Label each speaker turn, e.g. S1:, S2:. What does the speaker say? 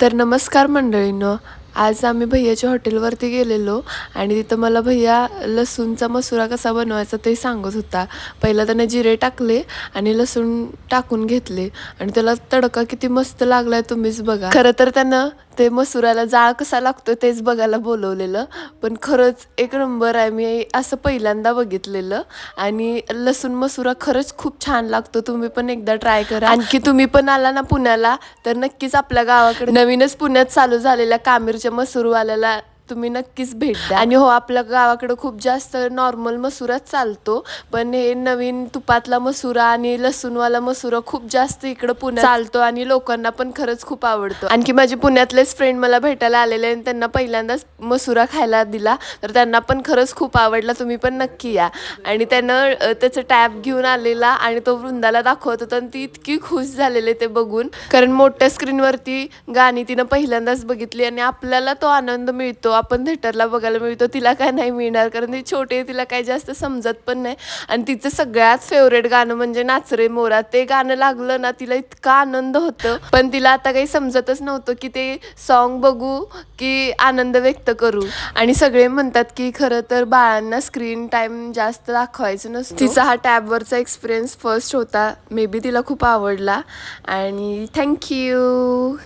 S1: तर नमस्कार मंडळींनो आज आम्ही भैयाच्या हॉटेलवरती गेलेलो आणि तिथं मला भैया लसूणचा मसुरा कसा बनवायचा ते सांगत होता. पहिला त्याने जिरे टाकले आणि लसूण टाकून घेतले आणि त्याला तडका किती मस्त लागलाय तुम्हीच बघा. खरं तर त्यानं ते मसुराला जाळ कसा लागतो तेच बघायला बोलवलेलं. पण खरंच एक नंबर आहे मी असं पहिल्यांदा बघितलेलं. आणि लसूण मसुरा खरंच खूप छान लागतो तुम्ही पण एकदा ट्राय करा. आणखी तुम्ही पण आला ना पुण्याला तर नक्कीच आपल्या गावाकडे. नवीनच पुण्यात चालू झालेल्या कामीरच्या मसूरवाल्याला तुम्ही नक्कीच भेट द्या. आणि हो आपल्या गावाकडे खूप जास्त नॉर्मल मसुराच चालतो. पण हे नवीन तुपातला मसुरा आणि लसूणवाला मसुरा खूप जास्त इकडं पुण्यात चालतो आणि लोकांना पण खरंच खूप आवडतो. आणखी माझे पुण्यातलेच फ्रेंड मला भेटायला आलेले आणि त्यांना पहिल्यांदाच मसुरा खायला दिला. तर त्यांना पण खरंच खूप आवडला. तुम्ही पण नक्की या. आणि त्यानं त्याचं टॅब घेऊन आलेला आणि तो वृंदाला दाखवत होता आणि ती इतकी खुश झालेले ते बघून. कारण मोठ्या स्क्रीनवरती गाणी तिनं पहिल्यांदाच बघितली आणि आपल्याला तो आनंद मिळतो. आपण थेटरला बघायला मिळतो तिला काय नाही मिळणार कारण ती छोटी आहे, तिला काय जास्त समजत पण नाही. आणि तिचं सगळ्यात फेवरेट गाणं म्हणजे नाचरे मोरा. ते गाणं लागलं ना तिला इतका आनंद होतं. पण तिला आता काही समजतच नव्हतं की ते सॉन्ग बघू की आनंद व्यक्त करू. आणि सगळे म्हणतात की खरं तर बाळांना स्क्रीन टाइम जास्त दाखवायचं नसतं. तिचा हा टॅबवरचा एक्सपिरियन्स फर्स्ट होता. मे बी तिला खूप आवडला. आणि थँक्यू